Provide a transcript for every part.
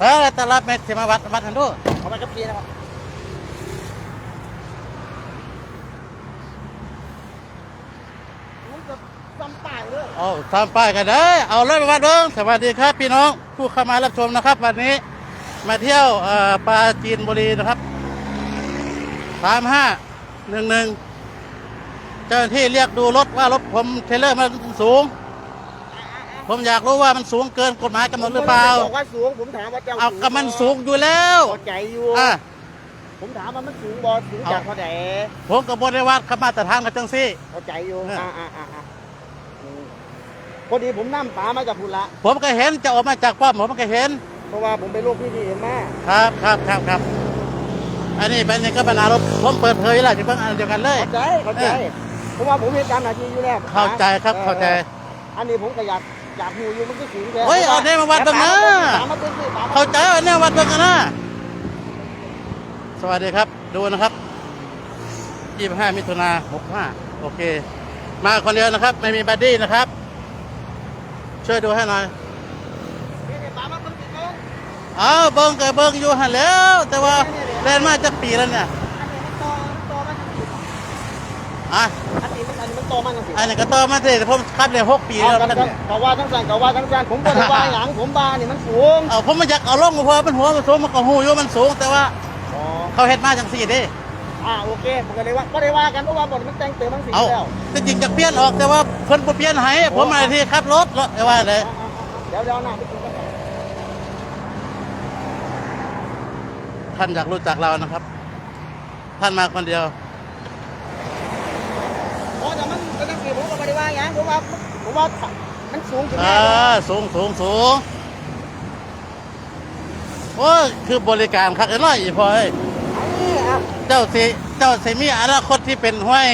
เออตลับเม็ดเทมาวัดวัดทันดูเอาไปกับพี่นะครับมันจะซ้ำตายเลยเอาทำป้ายกันเด้อเอาเลยไปวัดเบิ้งสวัสดีครับ พี่น้องผู้เข้ามารับชมนะครับ วันนี้มาเที่ยวเอ่อปลาจีนบุรีนะครับสามห้าหนึ่งหนึ่งเจ้าหน้าที่เรียกดูรถว่ารถผมเทรลเลอร์มันสูง ผมอยากรู้ว่ามันสูงเกินกฎหมายกำหนดหรือเปล่าผมบอกว่าสูงผมถามว่าเจ้าเอาก็มันสูงอยู่แล้วเข้าใจอยู่อะผมถามว่ามันสูงบอสูงจากเท่าไหร่ผมกับบริวัดขับมาตรฐานกับจังซี่เข้าใจอยู่เอออ่อ่าอ่าอ่าอ่าอืมพอดีผมนั่งป๋ามาจากพุระผมก็เห็นจะออกมาจากป้อมผมก็เห็น เพราะว่าผมไปโรคพี่ดีเอ็มมาครับครับครับครับ อันนี้เป็นยังก็เป็นอารมณ์ผมเปิดเผยแล้วจะเพิ่งอันเดียวกันเลยเข้าใจเข้าใจเพราะว่าผมเห็นการหน้าที่อยู่แล้วเข้าใจครับเข้าใจ อันนี้ผมก็อยาก อยากหูอยู่มันก็สูงแค่เฮ้ยเอาเนี่ยมาวัดบ้างนะป๋ามาเป็นสิป๋ามาเข้าใจว่าเนี่ยวัดเบิ่งกันนะสวัสดีครับดูนะครับ25มิถุนา65โอเค มาคนเดียวนะครับ ไม่มีบัดดี้นะครับ ช่วยดูให้หน่อยเนี่ยป๋ามาเป็นสิเบิ้งเอาเบิ้งกับเบิ้งอยู่หันแล้ว แต่ว่าเล่นมาจากปีแล้วเนี่ยอันนี้มันโตมันโตมันสิอะ โตมันสิอันนี้ก็ต่อมาสิแต่ผมขับเลยหกปีเอาแล้วกันกันกันเนี่ยก็ว่าทั้งสั้นก็ว่าทั้งสั้นผมก็ได้ว่าหลังผมว่านี่มันสูงเอาผมมาอยากเอาลงเพราะว่ามันหัวมันสูงมันก็หูอยู่มันสูงแต่ว่าอ๋อเขาเฮ็ดมาจังสี่เด้อ่าโอเคผมก็เลยว่าก็ได้ว่ากันเพราะว่าบทมันแต่งเติมมันสีเอาแล้วแต่จริงจะเปลี่ยนออกแต่ว่าเพิ่นบ่เปลี่ยนให้ผมมาที่ขับรถแล้วแต่ว่าเลยเดี๋ยวเดี๋ยวหน้าไปกินกันต่อท่านอยากรู้จักเรานะครับ ท่านมาคนเดียว โอ้แต่มันก็ต้องสีผมก็ไม่ได้ ว่าอย่างเพราะว่าผมว่ามันสูงถึงอ่าสูงสูงสูงโอ้ยคือบริการคักน้อยอีพอเอ้ยนี่อะเจ้าสิเจ้าสิมีอนาคตที่เป็นห้วย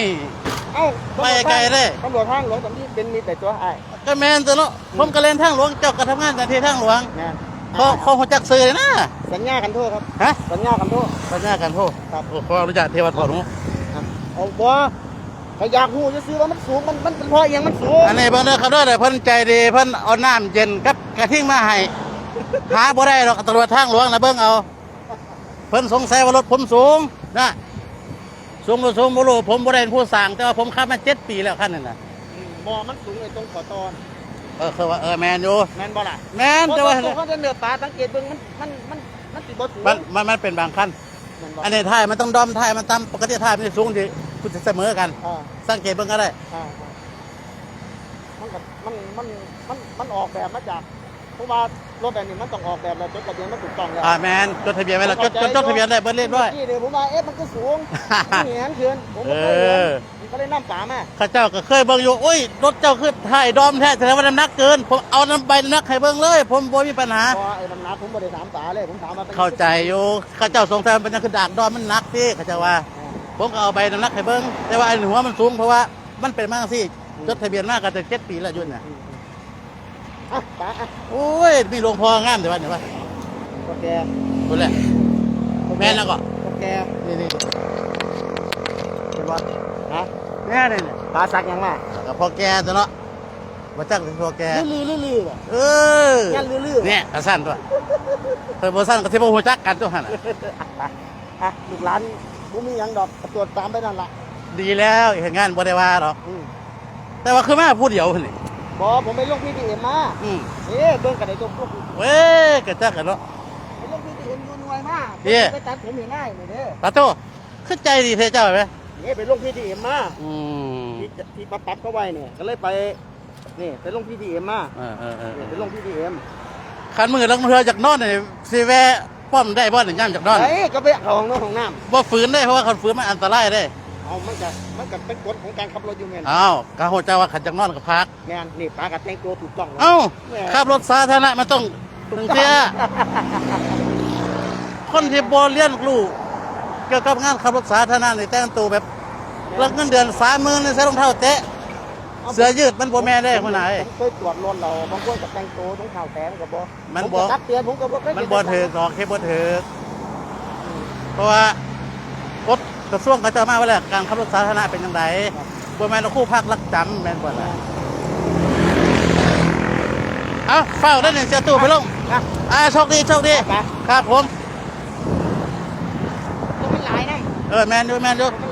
เอ้าไปไกลเลย ตำรวจทางหลวงตำรวจเป็นมีแต่ตัวไอ้ก็แม่นตัวเนาะผมก็เล่นทางหลวงเจ้าก็ทำงานแต่ที่ทางหลวงงานเขาเขาหัวจักซื้อเลยนะสัญญากันโทษครับ ฮะสัญญากันโทษ ปัญญากันโทษครับ โอ้ขออนุญาตเทวทอดหนูเอาบ่ถ้าอยากหูจะซื้อว่ามันสูงมันมันเป็นเพราะอหยังมันสูงอันนี้เพิ่นเด้อครับเด้อเพิ่นใจดีเพิ่นเอาน้ำเย็นกับกระทิ่งมาให้ หาบ่ได้หรอกตำรวจทางหลวงนะเบิ่งเอา เพิ่นสงสัยว่ารถผมสูงนะสูงบ่สูงบ่รู้ผมบ่ได้เป็นผู้สั่งแต่ว่าผมขับมาเจ็ดปีแล้วคันนั้นน่ะบ่มันสูงไอ้ตรงขอตอนเออคือว่าเออแมนอยู่แม่นบ่ล่ะแมนแต่ว่าเพระเขาจะเนื้อปลาสังเกตเบิ่งมันมันมันมันสิบ่สูงมันมันมันเป็นบางคันแม่นบ่อันนี้ท้ายมันต้องดอมท้ายมันต่ำปกติท้ายมันจะสูงดี คุณจะเสมอกัน อ่าสังเกตเบิ่งก็ได้ อ่าอ่ามันก็มันมันมันมันออกแบบมาจากเพราะว่ารถแบบนี้มันต้องออกแบบแล้วจดทะเบียนมันถูกต้องแล้วอ่าแมนจดทะเบียนไว้แล้วจดจดจดทะเบียนได้เบิ่งเรียบร้อยมื่กี้เนี่ยผมว่าเอ๊ะมันก็สูงมันเหนียนเกินผมก็เคยเอเห็อนมันก็เลยน้ำป่ามาข้าเจ้าก็เคยเบิ่งอยู่โอ้ยรถเจ้าคือถ่ายดอมแท้แสดงว่าน้ำหนักเกิน ผมเอาน้ำใบน้ำหนักให้เบิ่งเลย ผมบ่มีปัญหา เพราะว่าไอ้น้ำหนักผมไม่ได้ถามป่าเลยผมถามมาป็นเข้าใจอยู่ข้าเจ้าสงสัยมันเป็นหยังคือดากดอมมันหนักที่ข้าเจ้าว่า อ่า ผมก็เอาใบน้ำหนักให้เบิ่งแต่ว่าไอ้หัวมันสูงเพราะว่ามันเป็นมากสิจดทะเบียนมากกันแต่เจ็ดปีแล้วยุ่นน่ะอืมอะป่าอะโอ้ยมีหลวงพ่องามแต่ว่าเนี่ยว่าโอเคคนแหละแม่นแล้วก็โอเคนี่นี่เห็นว่าฮะแม่นี่เนี่ยป่าสักยังมากับพ่อแกตัวเนาะมาจักเป็นพ่อแกลือลือลือๆๆว่ะเอองั้นลือๆเนี่ยกระสั้นตัวเธอบ่สั้นก็ที่บ่หัวจักกันตัวหั่นน่ะ อะไปอะลูกหลาน ผมมีหยังดอกตรวจตามไปนั่นละดีแล้วเห็นงานบ่ได้ว่าหรอกอืมแต่ว่าคือมาผู้เดียวนี่บอผมไปลงพีดีเอ็มมาอืมเอ๊ะเบิ่งกันได้ตัวพวกเว้ยกระจักกันเนาะไปลงพีดีเอ็มยูนวยมาเอ๊ะไปตัดผมเห็นง่ายเลยเด้อตาโตคือใจดีเทเจ้าไหมนี่ไปลงพีดีเอ็มมาอืมที่ที่ปั๊บปั๊บเขาไว้เนี่ยก็เลยไปนี่ไปลงพีดีเอ็มมาเออเออเออเนี่ยไปลงพีดีเอ็มคันมือลังเรือจากนอนนี่สิแวะ ป้อมได้บ่นี่ย่ำจากนอนไอ้ก็ไปเอาของน้องของน้บ่ฝืนได้เพราะว่าคันฝืนมันอันตรายได้ำเอามันก็มันก็เป็นกฎของการขับรถอยู่แม่นอ้าวกะโหเจ้าว่าขันจากนอนกับพักแม่นนี่ปลากัดแต่งตัวถูกต้องแล้วเอ้าแม่ขับรถสาธารณะมันต้องถึงเสียคนที่บ่เรียนรู้เกี่ยวกับงานขับรถสาธารณะนี่แต่งตัวแบบรับเงินเดือน30,000นี่ใส่รองเท้าแตะ เสื้อยืดมันบ่แม่ได้คนไหนผมเคยตรวจรถเราบางคนกับแต่งตัวต้องข่าวแตงกับบ่มันผบ่ก็ตักเตือนผมก็บ่เคยมันบ่ถือดอกแค่บ่ถือเพราะว่ากฎกระทรวงเขาเจะมาว่าแล้วการขับรถสาธารณะเป็นจังไดบ่แม่นว่าคู่ภาครักจำแม่นบ่ล่ะเอ้าเฝ้าได้หนึ่งเสียตู้ไปลงนะอ่าโชคดีโชคดีไปครับผมตัวมันหลายนะเออแมนดูแมนดูตัวมั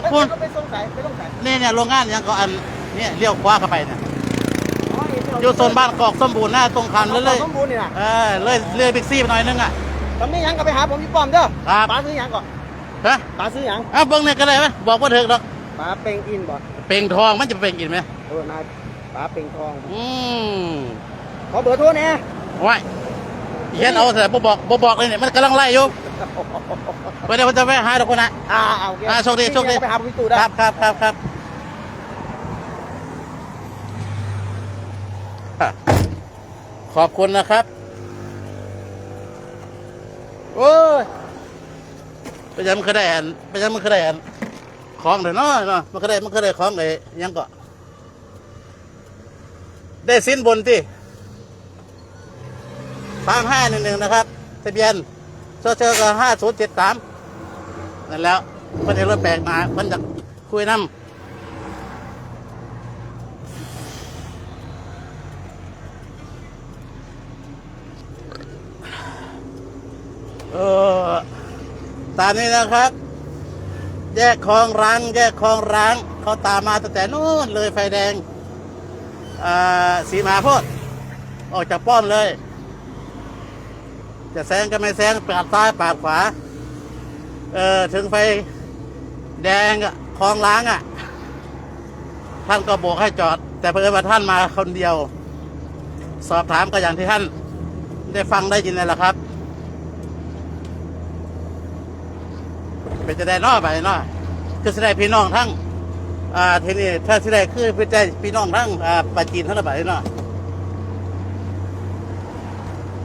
นหลายนะขอบคุณก็ไปสงสัยไปสงสัยนี่เนี่ยโรงงานยังก็อันเนี่ยเลี้ยวขวาเข้าไปเนี่ยอ๋อนี่ที่เราอยู่โซนบ้านกอกสมบูรณ์หน้าตรงคันเลยเลยสมบูรณ์นี่นะเออเลยเลยบิ๊กซี่ไปหน่อยนึงอะตอนนี้ยังก็ไปหาผมที่ป้อมเด้อครับป้าซื้อหยังก่อนฮะป้าซื้อหยังอะเบิ้งเนี่ยก็ได้ไหมบอกว่าเถอะดอกป้าเป่งอินบ่เป่งทองมันจะเป่งกินไหมเออนายป้าเป่งทอง อืมขอเบอร์โทรแน่ว้ายเขียนเอาแต่บ่บอกบ่บอกเลยเนี่ยมันกำลังไล่อยู่ไป เดี๋ยวมันจะไปหาดอกคนนะอ่าเอาโอเคอ่าโชคดีโชคดีไปหาผมที่ตู้ได้ครับครับครับครับอะขอบคุณนะครับโอ้ยไปยังมันเคยได้อันไปยังมันเคยได้อันของเดี๋ยวน้อยเนาะมันเคยได้มันเคยได้ของไอ้ยังก็ได้สิ้นบนที่สามห้าหนึ่งหนึ่งนะครับทะเบียนโซเชียลก็ห้าศูนย์เจ็ดสาม นั่นแล้วเพิ่นเห็นรถแปลกมาเพิ่นจะคุยน้ำเออตามนี้นะครับ แยกคลองรังแยกคลองรังเขาตามมาตั้งแต่นู้นเลยไฟแดงอ่าสีมาโพธิ์ออกจากป้อมเลย จะแซงก็ไม่แซงปาดซ้ายปาดขวา เออถึงไฟแดงอะคลองล้างอะท่านก็โบกให้จอด แต่เพื่อนว่าท่านมาคนเดียว สอบถามก็อย่างที่ท่านได้ฟังได้ยินนั่นแหละครับเป็นจะได้นอไปเนอจะแสดงพี่น้องทั้งอ่าทีนี้ถ้าแสดงคือเป็นใจพี่น้องทั้งอ่าปาจีนทั้งระบาดเนาะ